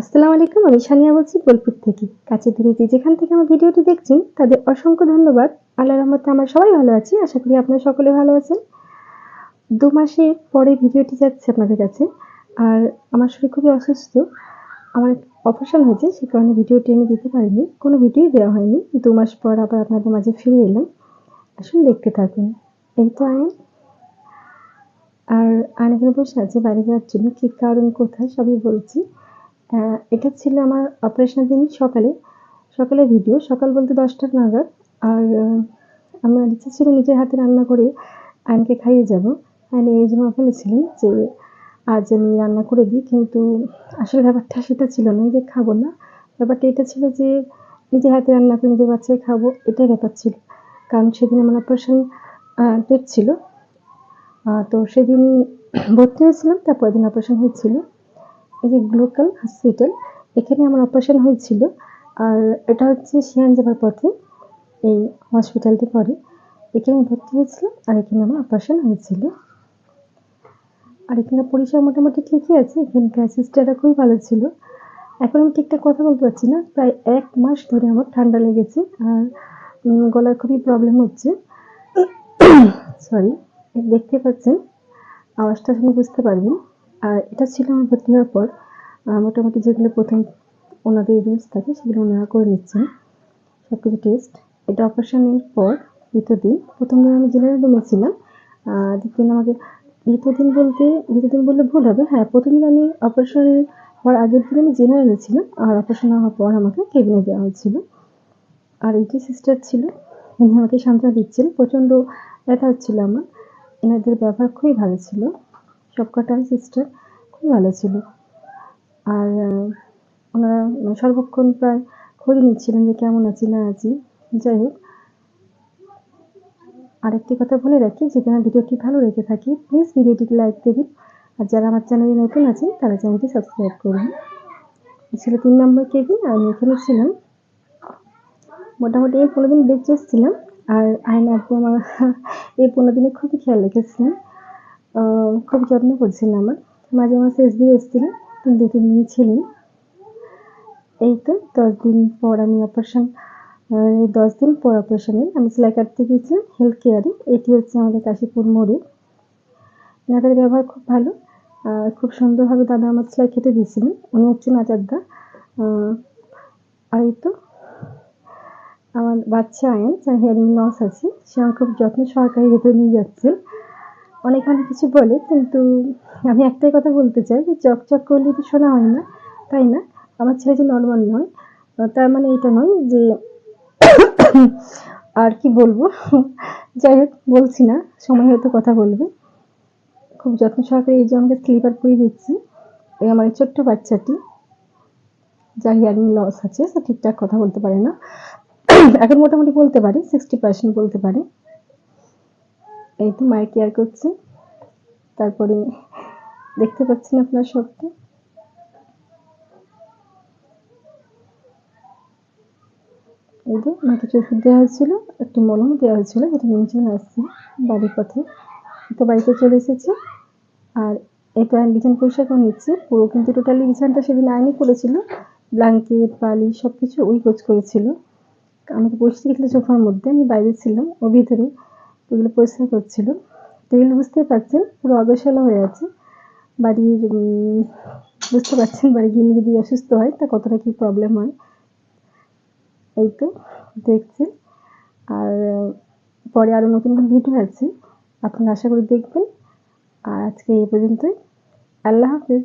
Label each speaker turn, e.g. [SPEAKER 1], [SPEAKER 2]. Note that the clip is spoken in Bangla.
[SPEAKER 1] আসসালামু আলাইকুম, আমি সানিয়া বলছি বোলপুর থেকে। কাছে দূরে যে যেখান থেকে আমার ভিডিওটি দেখছেন, তাদের অসংখ্য ধন্যবাদ। আল্লাহ রহমতে আমরা সবাই ভালো আছি, আশা করি আপনারা সকলে ভালো আছেন। দু মাসের পরে ভিডিওটি যাচ্ছে আপনাদের কাছে, আর আমার শরীর খুবই অসুস্থ। আমার অপারেশন হয়েছে, সে কারণে ভিডিওটি আমি দিতে পারিনি, কোনো ভিডিওই দেওয়া হয়নি। দু মাস পর আবার আপনাদের মাঝে ফিরে এলাম। আসুন দেখতে থাকুন। এই তো আইন। আর আইন এখানে বসে আছে, বাইরে যাওয়ার জন্য কী কারণ, কোথায়, সবই বলছি। এটা ছিল আমার অপারেশনের দিন সকালে। সকালে ভিডিও সকাল বলতে দশটা নাগাদ। আর আমার ইচ্ছা ছিল নিজের হাতে রান্না করে আয়নকে খাইয়ে যাব। আয়ন এই জন্য বলেছিলেন যে, আজ আমি রান্না করে দিই। কিন্তু আসলে ব্যাপারটা সেটা ছিল না যে খাব না। ব্যাপারটা এটা ছিল যে, নিজের হাতে রান্না করে নিজের বাচ্চাকে খাব, এটাই ব্যাপার ছিল। কারণ সেদিন আমার অপারেশন ডেট ছিল। তো সেদিন ভর্তি হয়েছিলাম তারপর দিন অপারেশন হয়েছিল। এই যে গ্লোকাল হসপিটাল, এখানে আমার অপারেশন হয়েছিল। আর এটা হচ্ছে শিয়ান যাবার পথে, এই হসপিটালটি পড়ে এখানে ভর্তি হয়েছিলাম আর এখানে আমার অপারেশন হয়েছিল। আর এখানে পরিষেবা মোটামুটি ঠিকই আছে, এখানকার সিস্টাররা খুবই ভালো ছিল। এখন আমি ঠিকঠাক কথা বলতে পারছি না, প্রায় এক মাস ধরে আমার ঠান্ডা লেগেছে, আর গলার খুবই প্রবলেম হচ্ছে। সরি দেখতে পাচ্ছেন, আওয়াজটা শুনে বুঝতে পারবেন। আর এটা ছিল আমার ভর্তি হওয়ার পর মোটামুটি যেগুলো প্রথম ওনাদের রুলস থাকে, সেগুলো ওনারা করে নিচ্ছেন। সব কিছু টেস্ট এটা অপারেশনের পর, দ্বিতীয় দিন, প্রথম দিন আমি জেনারেল রুমে ছিলাম। দ্বিতীয় দিন আমাকে, দ্বিতীয় দিন বলতে, দ্বিতীয় দিন বললে ভুল হবে। হ্যাঁ প্রথম দিন আমি অপারেশন হওয়ার আগের দিন আমি জেনারেলে ছিলাম, আর অপারেশন হওয়ার পর আমাকে কেবিনে দেওয়া হয়েছিল। আর এইটি সিস্টার ছিল ইনি আমাকে সান্ত্বনা দিচ্ছেন। প্রচণ্ড ব্যথা হচ্ছিল আমার। এনাদের ব্যবহার খুবই ভালো ছিল। সবকটা সিস্টার খুবই ভালো ছিল। আর ওনারা মানে সর্বক্ষণ প্রায় খোঁজ নিচ্ছিলেন যে কেমন আছি না আছি। যাই হোক আরেকটি কথা বলে রাখি আমার ভিডিওটি ভালো রেখে থাকি প্লিজ ভিডিওটিকে লাইক দেবেন আর যারা আমার চ্যানেলে নতুন আছেন তারা চ্যানেলটি সাবস্ক্রাইব করুন। ছিল তিন নম্বর কেবিন আমি এখানে ছিলাম। মোটামুটি এই পনেরো দিন বেঁচে এসেছিলাম। আর আয়না আপু আমার এই পনেরো দিনে খুবই খেয়াল রেখেছিলেন। আহ, খুব যত্ন করছিলেন আমার। মাঝে মাঝে এসবি এসেছিলেন দু তিন দিন ছিলেন। এই তো দশ দিন পর আমি অপারেশন দশ দিন পর অপারেশনে আমি সেলাই কাটতে গিয়েছিলাম হেলথ কেয়ারে এটি হচ্ছে আমাদের কাশীপুর মোড়ে। এনাদের ব্যবহার খুব ভালো। খুব সুন্দরভাবে দাদা আমার সেলাই কেটে দিয়েছিলেন। উনি হচ্ছেন আচারদা আর এই তো আমার বাচ্চা আয়ন যার হিয়ারিং লস আছে। সে আমার খুব যত্ন সহকারে ভেতরে নিয়ে যাচ্ছে। অনেক অনেক কিছু বলে, কিন্তু আমি একটাই কথা বলতে চাই যে চকচক করলে তো শোনা হয় না, তাই না? আমার ছেলে যে নর্মাল নয়, তার মানে এটা নয় যে আর কি বলব? যাই হোক, বলছি না, সময় হয়তো কথা বলবে। খুব যত্ন সহকারে এই যে আমাকে স্লিপার পরিয়ে দিচ্ছি, এই আমার ছোট্ট বাচ্চাটি। যার হিয়ারিং লস আছে, সে ঠিকঠাক কথা বলতে পারে না। এখন মোটামুটি বলতে পারে সিক্সটি পার্সেন্ট বলতে পারে। এই তো মায়ের কেয়ার করছে। তারপরে দেখতে পাচ্ছেন আপনার সবটা। এই মাকে ওষুধ দেওয়া হয়েছিল, একটু মলম দেওয়া হয়েছিল, যেটা নিয়ে চলে আসছে বাড়ির পথে। তো বাড়িতে চলে এসেছি। আর এই তো আইন বিছানা পরিষ্কার করে নিচ্ছে। পুরো কিন্তু টোটালি বিছানটা সেদিন আইনই করেছিল। ব্ল্যাঙ্কেট বালিশ সব কিছু ওই কোচ করেছিল। আমাকে গেছিল সোফার মধ্যে, আমি বাইরে ছিলাম, ও ভিতরে। ওগুলো পরিষ্কার করছিল। তো এগুলো বুঝতেই পারছেন, পুরো অগোছালো হয়ে আছে। বাড়ির বুঝতে পারছেন বাড়ি গিয়ে যদি অসুস্থ হয়, তা কতটা কী প্রবলেম হয়? এই তো, দেখছেন। আর পরে আরও নতুন নতুন ভিডিও আছে। আপনারা আশা করি দেখবেন। আর আজকে এই পর্যন্তই। আল্লাহ হাফিজ।